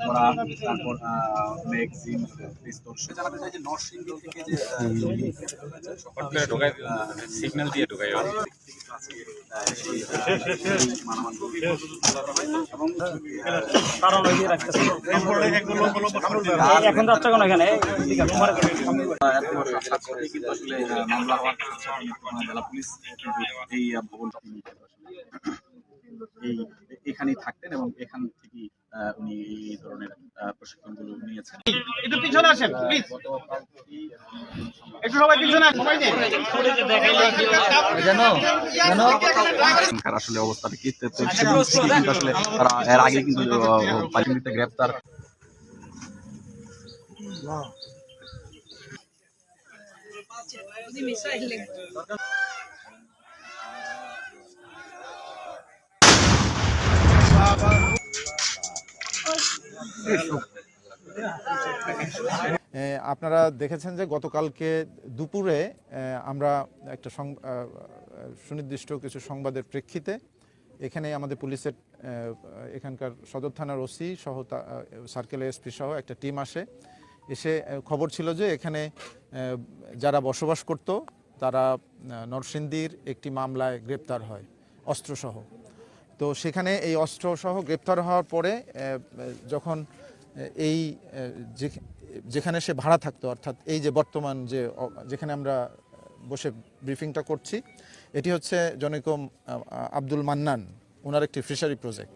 করা তারপর ম্যাগজিন পিস্তল জানাতে চাই যে নরসিংদী থেকে যে সিগন্যাল দিয়ে ঢোকায় এখন যাচ্ছে কোন এখানে এই এখানেই থাকতেন এবং এখান থেকেই আহ, উনি এই ধরনের আহ, প্রশিক্ষণগুলো নিয়েছেন। একটু পিছনে আসেন প্লিজ একটু সবাই পিছনে আসেন। সবাই আসলে অবস্থাটা কি? আসলে এর আগে কিন্তু পালিয়ে গ্রেপ্তার। এ, আপনারা দেখেছেন যে গতকালকে দুপুরে আমরা একটা সুনির্দিষ্ট কিছু সংবাদের প্রেক্ষিতে এখানে আমাদের পুলিশের এখানকার সদর থানার ওসি সহ সার্কেল এসপি সহ একটা টিম আসে। এসে খবর ছিল যে এখানে যারা বসবাস করত, তারা নরসিংদীর একটি মামলায় গ্রেপ্তার হয়, অস্ত্রসহ। তো সেখানে এই অস্ত্রসহ গ্রেপ্তার হওয়ার পরে যখন এই যেখানে সে ভাড়া থাকতো, অর্থাৎ এই যে বর্তমান যে যেখানে আমরা বসে ব্রিফিংটা করছি, এটি হচ্ছে জনৈকম আব্দুল মান্নান ওনার একটি ফিশারি প্রজেক্ট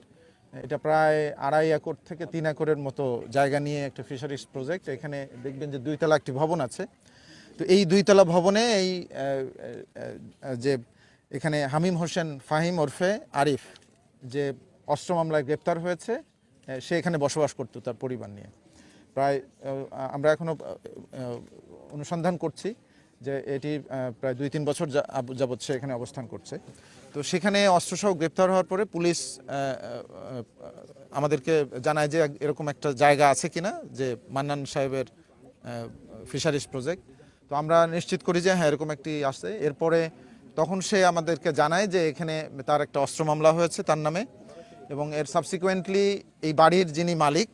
এটা প্রায় আড়াই একর থেকে তিন একরের মতো জায়গা নিয়ে একটা ফিশারিজ প্রজেক্ট এখানে দেখবেন যে দুইতলা একটি ভবন আছে। তো এই দুইতলা ভবনে এই যে, এখানে হামিম হোসেন ফাহিম ওরফে আরিফ যে অস্ত্র মামলায় গ্রেপ্তার হয়েছে সে এখানে বসবাস করতো তার পরিবার নিয়ে। প্রায় আমরা এখনও আহ, আহ, অনুসন্ধান করছি যে এটি প্রায় দুই তিন বছর যাবৎ সে এখানে অবস্থান করছে। তো সেখানে অস্ত্রসহ গ্রেপ্তার হওয়ার পরে পুলিশ আমাদেরকে জানায় যে এরকম একটা জায়গা আছে কিনা যে মান্নান সাহেবের ফিশারিজ প্রজেক্ট। তো আমরা নিশ্চিত করি যে হ্যাঁ এরকম একটি আছে এরপরে তখন সে আমাদেরকে জানায় যে এখানে তার একটা অস্ত্র মামলা হয়েছে তার নামে এবং এর সাবসিকুয়েন্টলি এই বাড়ির যিনি মালিক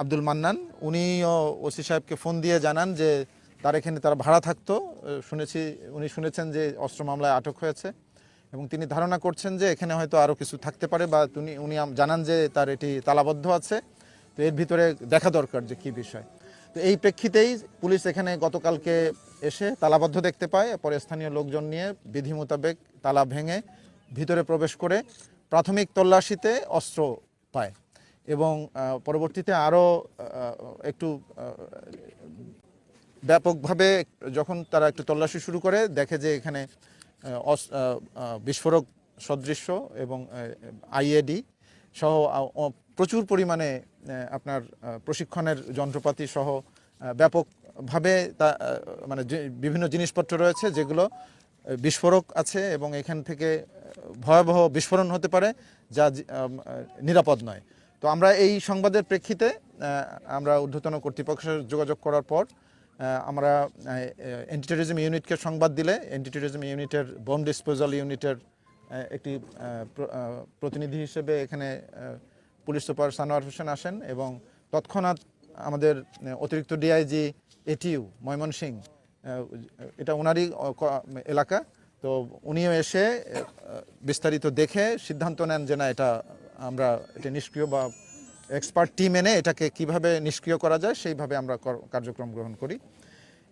আব্দুল মান্নান, উনিও ওসি সাহেবকে ফোন দিয়ে জানান যে তার এখানে তারা ভাড়া থাকতো। শুনেছি, উনি শুনেছেন যে অস্ত্র মামলায় আটক হয়েছে এবং তিনি ধারণা করছেন যে এখানে হয়তো আরও কিছু থাকতে পারে বা তিনি, উনি জানান যে তার এটি তালাবদ্ধ আছে। তো এর ভিতরে দেখা দরকার যে কী বিষয়। তো এই প্রেক্ষিতেই পুলিশ এখানে গতকালকে এসে তালাবদ্ধ দেখতে পায় পরে স্থানীয় লোকজন নিয়ে বিধি মোতাবেক তালা ভেঙে ভিতরে প্রবেশ করে প্রাথমিক তল্লাশিতে অস্ত্র পায় এবং পরবর্তীতে আরও একটু ব্যাপকভাবে যখন তারা একটু তল্লাশি শুরু করে দেখে যে এখানে বিস্ফোরক সদৃশ্য এবং আইএডি সহ প্রচুর পরিমাণে আপনার প্রশিক্ষণের যন্ত্রপাতি সহ আহ, ব্যাপকভাবে তা মানে বিভিন্ন জিনিসপত্র রয়েছে যেগুলো বিস্ফোরক আছে এবং এখান থেকে ভয়াবহ বিস্ফোরণ হতে পারে যা নিরাপদ নয়। তো আমরা এই সংবাদের প্রেক্ষিতে আমরা ঊর্ধ্বতন কর্তৃপক্ষের যোগাযোগ করার পর আমরা অ্যান্টি টেরিজম ইউনিটকে সংবাদ দিলে অ্যান্টি টেরিজম ইউনিটের বোম ডিসপোজাল ইউনিটের একটি প্রতিনিধি হিসেবে এখানে পুলিশ সুপার সানোয়ার হোসেন আসেন এবং তৎক্ষণাৎ আমাদের অতিরিক্ত ডিআইজি এটিইউ ময়মনসিং এটা ওনারই এলাকা। তো উনিও এসে বিস্তারিত দেখে সিদ্ধান্ত নেন যে না, এটা আমরা, এটা নিষ্ক্রিয় বা এক্সপার্ট টিম এনে এটাকে কীভাবে নিষ্ক্রিয় করা যায়, সেইভাবে আমরা কর- কার্যক্রম গ্রহণ করি।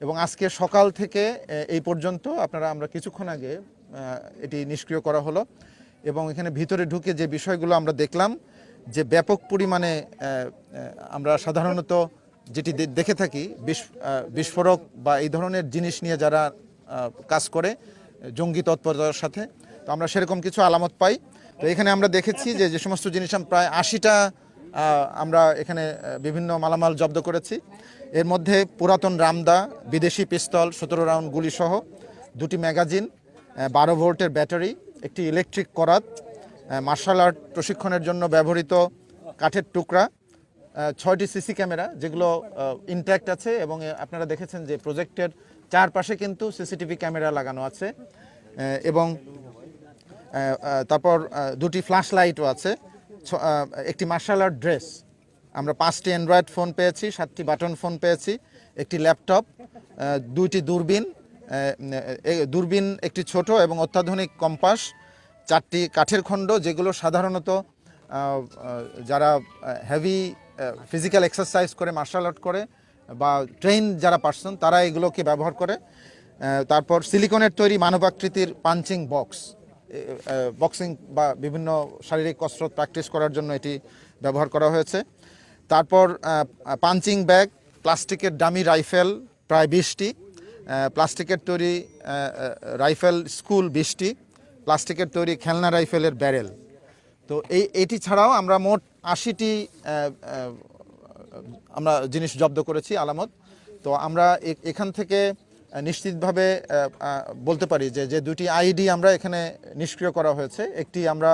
এবং আজকে সকাল থেকে এই পর্যন্ত আপনারা, আমরা কিছুক্ষণ আগে এটি নিষ্ক্রিয় করা হলো। এবং এখানে ভিতরে ঢুকে যে বিষয়গুলো আমরা দেখলাম যে ব্যাপক পরিমাণে আমরা সাধারণত যেটি দেখে থাকি বিস- বিস্ফোরক বা এই ধরনের জিনিস নিয়ে যারা কাজ করে, জঙ্গি তৎপরতার সাথে, তো আমরা সেরকম কিছু আলামত পাই। তো এখানে আমরা দেখেছি যে যে সমস্ত জিনিস প্রায় আশিটা আমরা এখানে বিভিন্ন মালামাল জব্দ করেছি। এর মধ্যে পুরাতন রামদা, বিদেশি পিস্তল, সতেরো রাউন্ড গুলিসহ, দুটি ম্যাগাজিন বারো ভোল্টের ব্যাটারি, একটি ইলেকট্রিক করাত মার্শাল আর্ট প্রশিক্ষণের জন্য ব্যবহৃত কাঠের টুকরা ছয়টি সিসি ক্যামেরা যেগুলো ইনট্যাক্ট আছে এবং আপনারা দেখেছেন যে প্রজেক্টের চারপাশে কিন্তু সিসিটিভি ক্যামেরা লাগানো আছে এবং তারপর দুটি ফ্ল্যাশ লাইটও আছে একটি মার্শাল আর্ট ড্রেস আমরা পাঁচটি অ্যান্ড্রয়েড ফোন পেয়েছি, সাতটি বাটন ফোন পেয়েছি, একটি ল্যাপটপ দুইটি দূরবীন দূরবীন একটি ছোট এবং অত্যাধুনিক কম্পাস চারটি কাঠের খণ্ড, যেগুলো সাধারণত যারা হেভি ফিজিক্যাল এক্সারসাইজ করে মার্শাল আর্ট করে, বা ট্রেন যারা পার্সন তারা এগুলোকে ব্যবহার করে। তারপর সিলিকনের তৈরি মানবাকৃতির পাঞ্চিং বক্স বক্সিং বা বিভিন্ন শারীরিক কসরত প্র্যাকটিস করার জন্য এটি ব্যবহার করা হয়েছে। তারপর পাঞ্চিং ব্যাগ প্লাস্টিকের ডামি রাইফেল প্রায় বিশটি। প্লাস্টিকের তৈরি রাইফেল স্কুল বিশটি। প্লাস্টিকের তৈরি খেলনা রাইফেলের ব্যারেল। তো এই, এটি ছাড়াও আমরা মোট আশিটি আমরা জিনিস জব্দ করেছি, আলামত। তো আমরা এখান থেকে নিশ্চিতভাবে বলতে পারি যে যে দুটি আইডি আমরা এখানে নিষ্ক্রিয় করা হয়েছে, একটি আমরা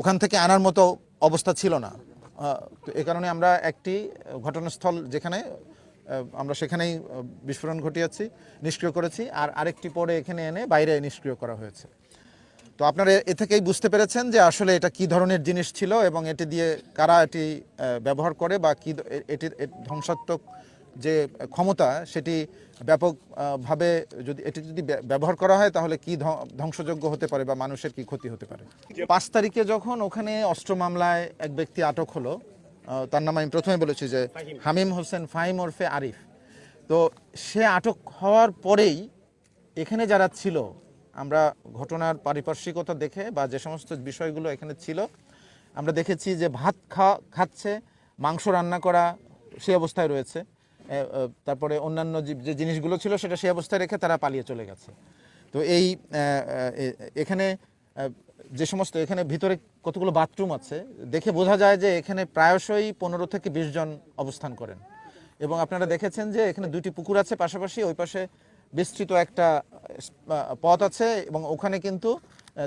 ওখান থেকে আনার মতো অবস্থা ছিল না। তো এ কারণে আমরা একটি ঘটনাস্থল যেখানে আমরা সেখানেই বিস্ফোরণ ঘটিয়েছি নিষ্ক্রিয় করেছি আর আরেকটি পরে এখানে এনে বাইরে নিষ্ক্রিয় করা হয়েছে। তো আপনারা এ থেকেই বুঝতে পেরেছেন যে আসলে এটা কি ধরনের জিনিস ছিল এবং এটি দিয়ে কারা এটি ব্যবহার করে বা কি এটির ধ্বংসাত্মক যে ক্ষমতা সেটি ব্যাপকভাবে যদি এটি যদি ব্যবহার করা হয় তাহলে কি ধ্বংসযোগ্য হতে পারে বা মানুষের কি ক্ষতি হতে পারে? পাঁচ তারিখে যখন ওখানে অস্ত্র মামলায় এক ব্যক্তি আটক হলো তার নাম আমি প্রথমে বলেছি যে হামিম হোসেন ফাহিম ওরফে আরিফ। তো সে আটক হওয়ার পরেই এখানে যারা ছিল আমরা ঘটনার পারিপার্শ্বিকতা দেখে বা যে সমস্ত বিষয়গুলো এখানে ছিল আমরা দেখেছি যে ভাত খাওয়া খাচ্ছে মাংস রান্না করা সে অবস্থায় রয়েছে। তারপরে অন্যান্য যে- যে জিনিসগুলো ছিল সেটা সেই অবস্থায় রেখে তারা পালিয়ে চলে গেছে। তো এই এখানে যে সমস্ত এখানে ভিতরে কতগুলো বাথরুম আছে, দেখে বোঝা যায় যে এখানে প্রায়শই পনেরো থেকে বিশ জন অবস্থান করেন। এবং আপনারা দেখেছেন যে এখানে দুইটি পুকুর আছে পাশাপাশি, ওই পাশে বিস্তৃত একটা পথ আছে এবং ওখানে কিন্তু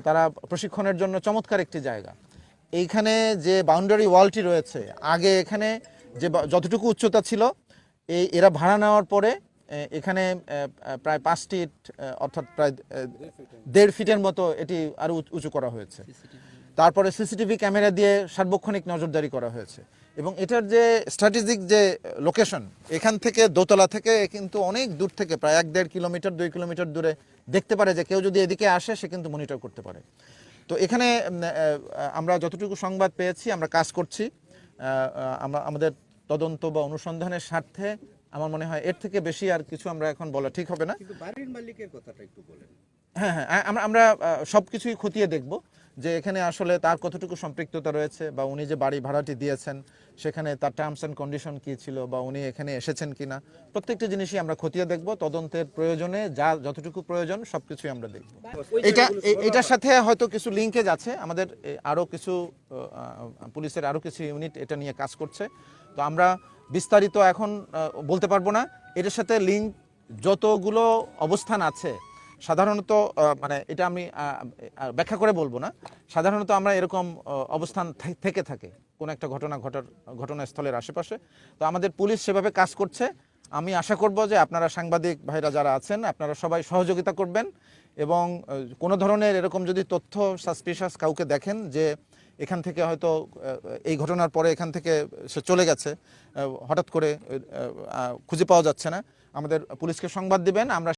তারা প্রশিক্ষণের জন্য চমৎকার একটি জায়গা। এইখানে যে বাউন্ডারি ওয়ালটি রয়েছে, আগে এখানে যে যতটুকু উচ্চতা ছিল, এই, এরা ভাড়া নেওয়ার পরে এখানে প্রায় ইট, আহ, অর্থাৎ প্রায় দেড় ফিটের মতো এটি আরও উঁচু করা হয়েছে। তারপরে সিসিটিভি ক্যামেরা দিয়ে সার্বক্ষণিক নজরদারি করা হয়েছে। এবং এটার যে স্ট্র্যাটেজিক যে লোকেশন এখান থেকে দোতলা থেকে কিন্তু অনেক দূর থেকে প্রায় এক দেড় কিলোমিটার দুই কিলোমিটার দূরে দেখতে পারে যে কেউ যদি এদিকে আসে সে কিন্তু মনিটর করতে পারে। তো এখানে আমরা যতটুকু সংবাদ পেয়েছি আমরা কাজ করছি। আমরা আমাদের তদন্ত বা অনুসন্ধানের স্বার্থে আমার মনে হয় এর থেকে বেশি আর কিছু আমরা এখন বলা ঠিক হবে না। কিন্তু বাড়ির মালিকের কথাটা একটু বলেন। হ্যাঁ হ্যাঁ আমরা আমরা সব কিছুই খতিয়ে দেখব যে এখানে আসলে তার কতটুকু সম্পৃক্ততা রয়েছে বা উনি যে বাড়ি ভাড়াটি দিয়েছেন সেখানে তার টার্মস অ্যান্ড কন্ডিশন কী ছিল বা উনি এখানে এসেছেন কিনা প্রত্যেকটি জিনিসই আমরা খতিয়ে দেখব। তদন্তের প্রয়োজনে যা যতটুকু প্রয়োজন সব কিছুই আমরা দেখব। এটা এটার সাথে হয়তো কিছু লিঙ্কেজ আছে। আমাদের এ, আরও কিছু পুলিশের আরও কিছু ইউনিট এটা নিয়ে কাজ করছে। তো আমরা বিস্তারিত এখন বলতে পারব না। এটার সাথে লিঙ্ক যতগুলো অবস্থান আছে, সাধারণত মানে এটা আমি ব্যাখ্যা করে বলব না। সাধারণত আমরা এরকম অবস্থান থেকে থাকে, কোনো একটা ঘটনা ঘটার, ঘটনাস্থলের আশেপাশে। তো আমাদের পুলিশ সেভাবে কাজ করছে। আমি আশা করব যে আপনারা সাংবাদিক ভাইরা যারা আছেন, আপনারা সবাই সহযোগিতা করবেন এবং কোনো ধরনের এরকম যদি তথ্য সাসপিশাস কাউকে দেখেন যে এখান থেকে হয়তো এই ঘটনার পরে এখান থেকে সে চলে গেছে হঠাৎ করে খুঁজে পাওয়া যাচ্ছে না। আমাদের পুলিশকে সংবাদ দিবেন, আমরা